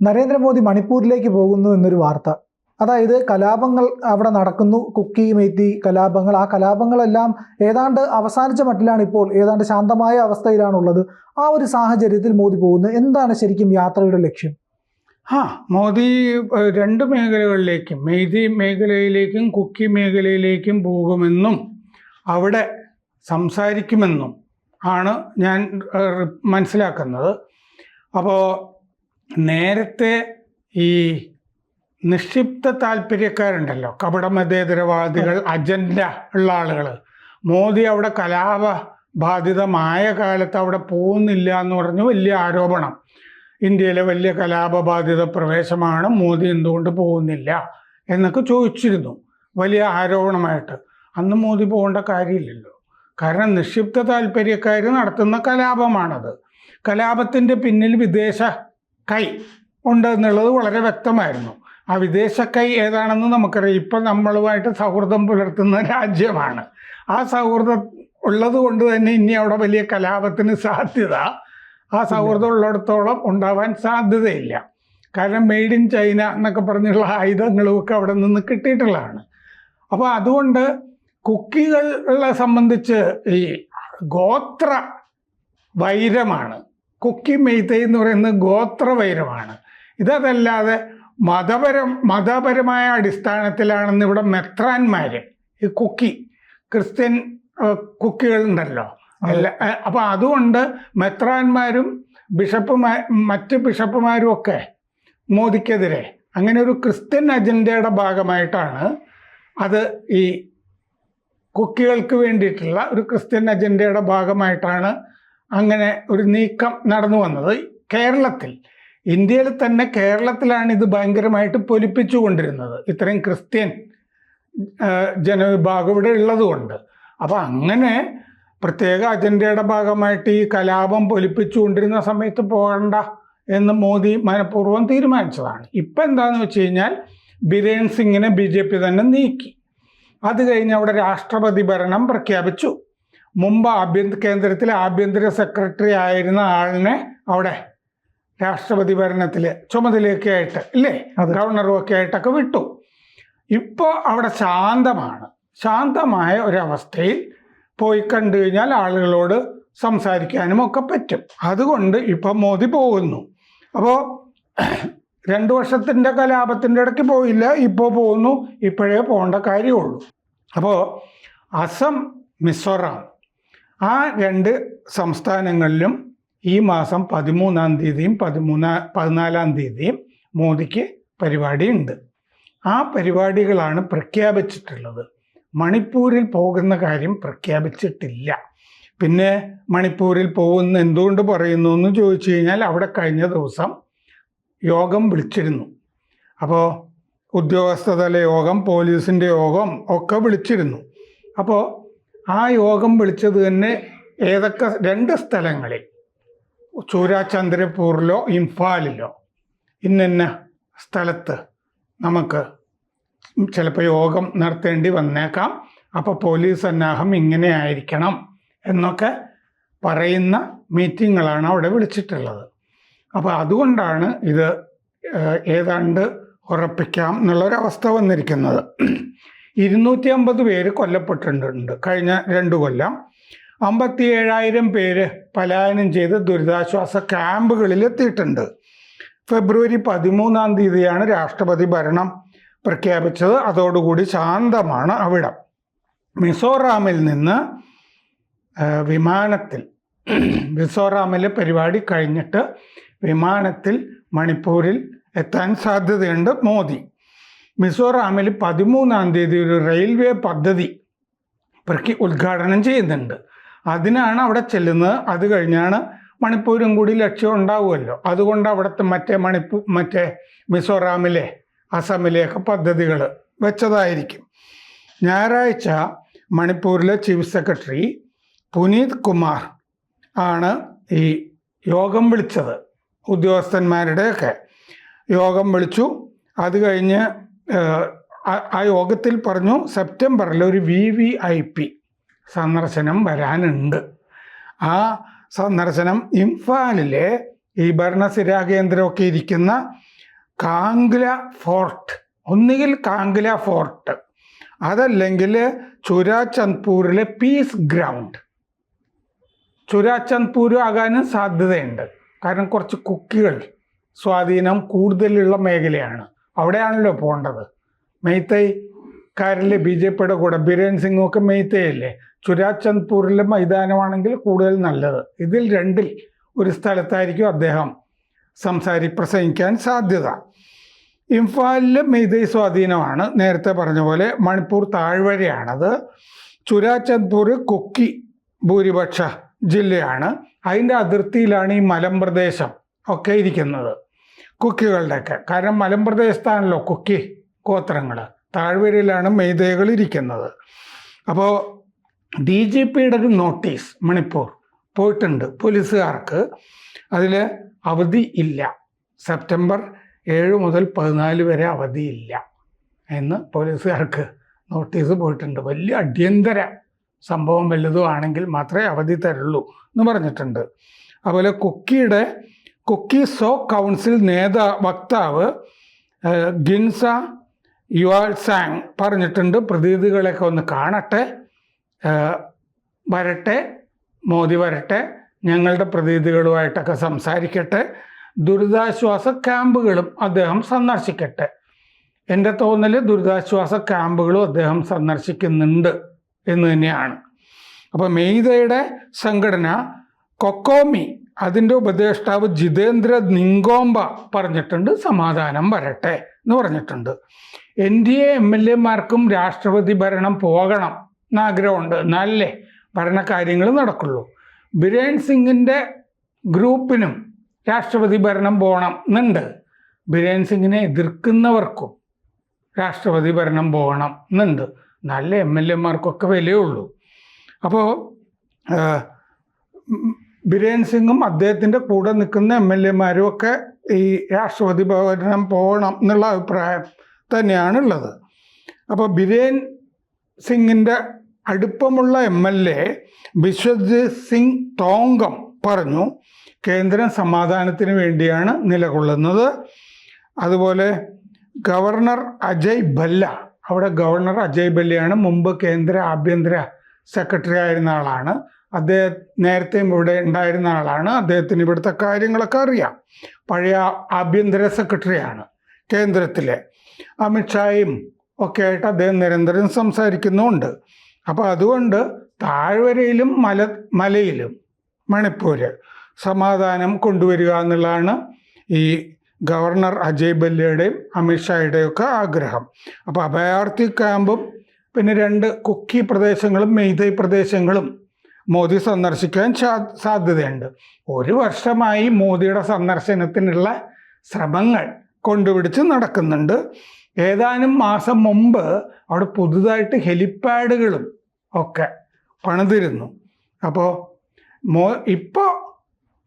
നരേന്ദ്രമോദി മണിപ്പൂരിലേക്ക് പോകുന്നു എന്നൊരു വാർത്ത. അതായത് കലാപങ്ങൾ അവിടെ നടക്കുന്നു കുക്കി മെയ്ത്തി കലാപങ്ങൾ. ആ കലാപങ്ങളെല്ലാം ഏതാണ്ട് അവസാനിച്ച മട്ടിലാണ് ഇപ്പോൾ ഏതാണ്ട് ശാന്തമായ അവസ്ഥയിലാണുള്ളത്. ആ ഒരു സാഹചര്യത്തിൽ മോദി പോകുന്നത് എന്താണ് ശരിക്കും യാത്രയുടെ ലക്ഷ്യം? ആ മോദി രണ്ട് മേഖലകളിലേക്കും മെയ്തി മേഖലയിലേക്കും കുക്കി മേഖലയിലേക്കും പോകുമെന്നും അവിടെ സംസാരിക്കുമെന്നും ആണ് ഞാൻ മനസ്സിലാക്കുന്നത്. അപ്പോൾ നേരത്തെ ഈ നിക്ഷിപ്ത താല്പര്യക്കാരുണ്ടല്ലോ. കപടമതേതരവാദികൾ അജണ്ട ഉള്ള ആളുകൾ മോദി അവിടെ കലാപ ബാധിതമായ കാലത്ത് അവിടെ പോകുന്നില്ല എന്ന് പറഞ്ഞു വലിയ ആരോപണം. ഇന്ത്യയിലെ വലിയ കലാപബാധിത പ്രവേശമാണ് മോദി എന്തുകൊണ്ട് പോകുന്നില്ല എന്നൊക്കെ ചോദിച്ചിരുന്നു. വലിയ ആരോപണമായിട്ട്. അന്ന് മോദി പോകേണ്ട കാര്യമില്ലല്ലോ. കാരണം നിക്ഷിപ്ത താല്പര്യക്കാർ നടത്തുന്ന കലാപമാണത്. കലാപത്തിന്റെ പിന്നിൽ വിദേശ കൈ ഉണ്ട് എന്നുള്ളത് വളരെ വ്യക്തമായിരുന്നു. ആ വിദേശ കൈ ഏതാണെന്ന് നമുക്കറിയാം. ഇപ്പം നമ്മളുമായിട്ട് സൗഹൃദം പുലർത്തുന്ന രാജ്യമാണ്. ആ സൗഹൃദം ഉള്ളത് കൊണ്ട് തന്നെ ഇനി അവിടെ വലിയ കലാപത്തിന് സാധ്യത ആ സൗഹൃദം ഉള്ളിടത്തോളം ഉണ്ടാവാൻ സാധ്യതയില്ല. കാരണം മെയ്ഡ് ഇൻ ചൈന എന്നൊക്കെ പറഞ്ഞുള്ള ആയുധങ്ങളും ഒക്കെ അവിടെ നിന്ന് കിട്ടിയിട്ടുള്ളതാണ്. അപ്പോൾ അതുകൊണ്ട് കുക്കികളെ സംബന്ധിച്ച് ഈ ഗോത്ര വൈരമാണ്. കുക്കി മെയ്തൈ എന്ന് പറയുന്നത് ഗോത്രവൈരമാണ്. ഇതല്ലാതെ മതപരം മതപരമായ അടിസ്ഥാനത്തിലാണെന്ന് ഇവിടെ മെത്രാന്മാർ ഈ കുക്കി ക്രിസ്ത്യൻ കുക്കികൾ കുക്കികളുണ്ടല്ലോ. അല്ല ഏഹ്, അപ്പൊ അതുകൊണ്ട് മെത്രാന്മാരും ബിഷപ്പുമാ മറ്റ് ബിഷപ്പുമാരും ഒക്കെ മോദിക്കെതിരെ അങ്ങനെ ഒരു ക്രിസ്ത്യൻ അജണ്ടയുടെ ഭാഗമായിട്ടാണ് അത് ഈ കുക്കികൾക്ക് വേണ്ടിയിട്ടുള്ള ഒരു ക്രിസ്ത്യൻ അജണ്ടയുടെ ഭാഗമായിട്ടാണ് അങ്ങനെ ഒരു നീക്കം നടന്നു വന്നത്. കേരളത്തിൽ ഇന്ത്യയിൽ തന്നെ കേരളത്തിലാണ് ഇത് ഭയങ്കരമായിട്ട് പൊലിപ്പിച്ചു കൊണ്ടിരുന്നത്. ഇത്രയും ക്രിസ്ത്യൻ ജനവിഭാഗം ഇവിടെ ഉള്ളതുകൊണ്ട്. അപ്പോൾ അങ്ങനെ പ്രത്യേക അജണ്ടയുടെ ഭാഗമായിട്ട് ഈ കലാപം പൊലിപ്പിച്ചു കൊണ്ടിരുന്ന സമയത്ത് പോകണ്ട എന്ന് മോദി മനഃപൂർവം തീരുമാനിച്ചതാണ്. ഇപ്പം എന്താണെന്ന് വെച്ച് കഴിഞ്ഞാൽ ബിരേൻ സിംഗിനെ ബി ജെ പി തന്നെ നീക്കി. അത് കഴിഞ്ഞ് അവിടെ രാഷ്ട്രപതി ഭരണം പ്രഖ്യാപിച്ചു. മുമ്പ് ആഭ്യന്തര കേന്ദ്രത്തിലെ ആഭ്യന്തര സെക്രട്ടറി ആയിരുന്ന ആളിനെ അവിടെ രാഷ്ട്രപതി ഭരണത്തിൽ ചുമതലയൊക്കെ ആയിട്ട് ഇല്ലേ. ഗവർണറും ഒക്കെ ആയിട്ടൊക്കെ വിട്ടു. ഇപ്പോൾ അവിടെ ശാന്തമാണ്. ശാന്തമായ ഒരവസ്ഥയിൽ പോയി കണ്ടു കഴിഞ്ഞാൽ ആളുകളോട് സംസാരിക്കാനും ഒക്കെ പറ്റും. അതുകൊണ്ട് ഇപ്പം മോദി പോകുന്നു. അപ്പോൾ രണ്ടു വർഷത്തിന്റെ കലാപത്തിന്റെ ഇടയ്ക്ക് പോയില്ല ഇപ്പോൾ പോകുന്നു. ഇപ്പോഴേ പോകേണ്ട കാര്യമുള്ളൂ. അപ്പോൾ അസം മിസോറാം ആ രണ്ട് സംസ്ഥാനങ്ങളിലും ഈ മാസം പതിമൂന്നാം തീയതിയും പതിമൂന്നാ പതിനാലാം തീയതിയും മോദിക്ക് പരിപാടിയുണ്ട്. ആ പരിപാടികളാണ് പ്രഖ്യാപിച്ചിട്ടുള്ളത്. മണിപ്പൂരിൽ പോകുന്ന കാര്യം പ്രഖ്യാപിച്ചിട്ടില്ല. പിന്നെ മണിപ്പൂരിൽ പോകുന്ന എന്തുകൊണ്ട് പറയുന്നു എന്ന് ചോദിച്ചു കഴിഞ്ഞാൽ അവിടെ കഴിഞ്ഞ ദിവസം യോഗം വിളിച്ചിരുന്നു. അപ്പോൾ ഉദ്യോഗസ്ഥതല യോഗം പോലീസിന്റെ യോഗം ഒക്കെ വിളിച്ചിരുന്നു. അപ്പോൾ ആ യോഗം വിളിച്ചത് തന്നെ ഏതൊക്കെ രണ്ട് സ്ഥലങ്ങളിൽ? ചൂരാചന്ദ്രപൂരിലോ ഇംഫാലിലോ. ഇന്നിന്ന സ്ഥലത്ത് നമുക്ക് ചിലപ്പോൾ യോഗം നടത്തേണ്ടി വന്നേക്കാം. അപ്പോൾ പോലീസ് സന്നാഹം ഇങ്ങനെ ആയിരിക്കണം എന്നൊക്കെ പറയുന്ന മീറ്റിങ്ങുകളാണ് അവിടെ വിളിച്ചിട്ടുള്ളത്. അപ്പോൾ അതുകൊണ്ടാണ് ഇത് ഏതാണ്ട് ഉറപ്പിക്കാം എന്നുള്ളൊരവസ്ഥ വന്നിരിക്കുന്നത്. ഇരുന്നൂറ്റി അമ്പത് പേര് കൊല്ലപ്പെട്ടിട്ടുണ്ട് കഴിഞ്ഞ രണ്ട് കൊല്ലം. അമ്പത്തി ഏഴായിരം പേര് പലായനം ചെയ്ത് ദുരിതാശ്വാസ ക്യാമ്പുകളിൽ എത്തിയിട്ടുണ്ട്. ഫെബ്രുവരി പതിമൂന്നാം തീയതിയാണ് രാഷ്ട്രപതി ഭരണം പ്രഖ്യാപിച്ചത്. അതോടുകൂടി ശാന്തമാണ് അവിടെ. മിസോറാമിൽ നിന്ന് വിമാനത്തിൽ മിസോറാമിലെ പരിപാടി കഴിഞ്ഞിട്ട് വിമാനത്തിൽ മണിപ്പൂരിൽ എത്താൻ സാധ്യതയുണ്ട് മോദി. മിസോറാമിൽ പതിമൂന്നാം തീയതി ഒരു റെയിൽവേ പദ്ധതി പ്രഖ്യ ഉദ്ഘാടനം ചെയ്യുന്നുണ്ട്. അതിനാണ് അവിടെ ചെല്ലുന്നത്. അത് കഴിഞ്ഞാണ് മണിപ്പൂരും കൂടി ലക്ഷ്യം ഉണ്ടാവുമല്ലോ. അതുകൊണ്ട് അവിടുത്തെ മറ്റേ മണിപ്പൂർ മറ്റേ മിസോറാമിലെ അസമിലെയൊക്കെ പദ്ധതികൾ വെച്ചതായിരിക്കും. ഞായറാഴ്ച മണിപ്പൂരിലെ ചീഫ് സെക്രട്ടറി പുനീത് കുമാർ ആണ് ഈ യോഗം വിളിച്ചത്. ഉദ്യോഗസ്ഥന്മാരുടെയൊക്കെ യോഗം വിളിച്ചു. അത് കഴിഞ്ഞ് ആ- യോഗത്തിൽ പറഞ്ഞു സെപ്റ്റംബറിൽ ഒരു വി വി ഐ പി സന്ദർശനം വരാനുണ്ട്. ആ സന്ദർശനം ഇംഫാലിലെ ഈ ഭരണസിരാ കേന്ദ്രമൊക്കെ ഇരിക്കുന്ന കാംഗ്ല ഫോർട്ട് ഒന്നുകിൽ കാംഗ്ല ഫോർട്ട് അതല്ലെങ്കിൽ ചുരാചന്ദ്പൂരിലെ പീസ് ഗ്രൗണ്ട്. ചുരാചന്ദ്പൂരും ആകാനും സാധ്യതയുണ്ട്. കാരണം കുറച്ച് കുക്കികൾ സ്വാധീനം കൂടുതലുള്ള മേഖലയാണ്. അവിടെയാണല്ലോ പോകേണ്ടത് മെയ്തൈക്കാരിലെ ബി ജെ പിയുടെ കൂടെ ബിരേൻ സിംഗും ഒക്കെ മെയ്ത്തയല്ലേ? ചുരാചന്ദ്പൂരിലെ മൈതാനമാണെങ്കിൽ കൂടുതൽ നല്ലത്. ഇതിൽ രണ്ടിൽ ഒരു സ്ഥലത്തായിരിക്കും അദ്ദേഹം സംസാരി പ്രസംഗിക്കാൻ സാധ്യത. ഇംഫാലിലെ മെയ്തൈ സ്വാധീനമാണ്. നേരത്തെ പറഞ്ഞ പോലെ മണിപ്പൂർ താഴ്വരയാണത്. ചുരാചന്ദ്പൂർ കൊക്കി ഭൂരിപക്ഷ ജില്ലയാണ്. അതിന്റെ അതിർത്തിയിലാണ് ഈ മലമ്പ്രദേശം ഒക്കെ ഇരിക്കുന്നത്. കുക്കികളുടെയൊക്കെ. കാരണം മലമ്പ്രദേശത്താണല്ലോ കുക്കി ഗോത്രങ്ങൾ താഴ്വരയിലാണ് മെയ്തേകൾ ഇരിക്കുന്നത്. അപ്പോൾ ഡി ജി പിയുടെ ഒരു നോട്ടീസ് മണിപ്പൂർ പോയിട്ടുണ്ട് പോലീസുകാർക്ക്. അതിൽ അവധി ഇല്ല. സെപ്റ്റംബർ ഏഴ് മുതൽ പതിനാല് വരെ അവധിയില്ല എന്ന് പോലീസുകാർക്ക് നോട്ടീസ് പോയിട്ടുണ്ട്. വലിയ അടിയന്തര സംഭവം വലുതും ആണെങ്കിൽ മാത്രമേ അവധി തരുള്ളൂ എന്ന് പറഞ്ഞിട്ടുണ്ട്. അതുപോലെ കുക്കിയുടെ കുക്കി സോ കൗൺസിൽ നേതാ വക്താവ് ഗിൻസ യുവാൾ സാങ് പറഞ്ഞിട്ടുണ്ട്. പ്രതിനിധികളെയൊക്കെ ഒന്ന് കാണട്ടെ. വരട്ടെ. മോദി വരട്ടെ. ഞങ്ങളുടെ പ്രതിനിധികളുമായിട്ടൊക്കെ സംസാരിക്കട്ടെ. ദുരിതാശ്വാസ ക്യാമ്പുകളും അദ്ദേഹം സന്ദർശിക്കട്ടെ. എന്റെ തോന്നൽ ദുരിതാശ്വാസ ക്യാമ്പുകളും അദ്ദേഹം സന്ദർശിക്കുന്നുണ്ട് എന്ന് തന്നെയാണ്. അപ്പോൾ മെയ്തയുടെ സംഘടന കൊക്കോമി അതിന്റെ ഉപദേഷ്ടാവ് ജിതേന്ദ്ര നിങ്കോംബ പറഞ്ഞിട്ടുണ്ട് സമാധാനം വരട്ടെ എന്ന് പറഞ്ഞിട്ടുണ്ട്. N D A M L എമാർക്കും രാഷ്ട്രപതി ഭരണം പോകണം എന്നാഗ്രഹമുണ്ട് എന്നാലേ ഭരണകാര്യങ്ങൾ നടക്കുള്ളൂ. ബിരേൻ സിംഗിന്റെ ഗ്രൂപ്പിനും രാഷ്ട്രപതി ഭരണം പോകണം എന്നുണ്ട്. ബിരേൻ സിംഗിനെ എതിർക്കുന്നവർക്കും രാഷ്ട്രപതി ഭരണം പോകണം എന്നുണ്ട്. നല്ല എം എൽ എമാർക്കൊക്കെ വിലയുള്ളൂ. അപ്പോൾ ബിരേൻ സിംഗും അദ്ദേഹത്തിന്റെ കൂടെ നിൽക്കുന്ന എം എൽ എമാരും ഒക്കെ ഈ രാഷ്ട്രപതി ഭവനം പോകണം എന്നുള്ള അഭിപ്രായം തന്നെയാണുള്ളത്. അപ്പോൾ ബിരേൻ സിംഗിന്റെ അടുപ്പമുള്ള M L A Biswajit Singh Thongam പറഞ്ഞു കേന്ദ്രം സമാധാനത്തിന് വേണ്ടിയാണ് നിലകൊള്ളുന്നത്. അതുപോലെ ഗവർണർ അജയ് ഭല്ല അവിടെ ഗവർണർ അജയ് ബല്ലയാണ് മുമ്പ് കേന്ദ്ര ആഭ്യന്തര സെക്രട്ടറി ആയിരുന്ന ആളാണ്. അദ്ദേഹം നേരത്തെയും ഇവിടെ ഉണ്ടായിരുന്ന ആളാണ്. അദ്ദേഹത്തിന് ഇവിടുത്തെ കാര്യങ്ങളൊക്കെ അറിയാം. പഴയ ആഭ്യന്തര സെക്രട്ടറിയാണ് കേന്ദ്രത്തിലെ. അമിത്ഷായും ഒക്കെ ആയിട്ട് അദ്ദേഹം നിരന്തരം സംസാരിക്കുന്നുമുണ്ട്. അപ്പോൾ അതുകൊണ്ട് താഴ്വരയിലും മല മലയിലും മണിപ്പൂർ സമാധാനം കൊണ്ടുവരിക എന്നുള്ളതാണ് ഈ ഗവർണർ അജയ് ബല്ലയുടെയും അമിത്ഷായുടെയും ഒക്കെ ആഗ്രഹം. അപ്പോൾ അഭയാർത്ഥി ക്യാമ്പും പിന്നെ രണ്ട് കുക്കി പ്രദേശങ്ങളും മെയ്തൈ പ്രദേശങ്ങളും മോദി സന്ദർശിക്കാൻ സാധ്യതയുണ്ട്. ഒരു വർഷമായി മോദിയുടെ സന്ദർശനത്തിനുള്ള ശ്രമങ്ങൾ കൊണ്ടുപിടിച്ച് നടക്കുന്നുണ്ട്. ഏതാനും മാസം മുമ്പ് അവിടെ പുതുതായിട്ട് ഹെലിപ്പാഡുകളും ഒക്കെ പണിതിരുന്നു. അപ്പോൾ മോ ഇപ്പോൾ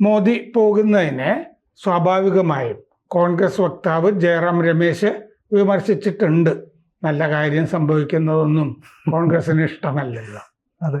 മോദി പോകുന്നതിനെ സ്വാഭാവികമായും കോൺഗ്രസ് വക്താവ് ജയറാം രമേശ് വിമർശിച്ചിട്ടുണ്ട്. നല്ല കാര്യം സംഭവിക്കുന്നതൊന്നും കോൺഗ്രസിന് ഇഷ്ടമല്ലല്ലോ. അതെ.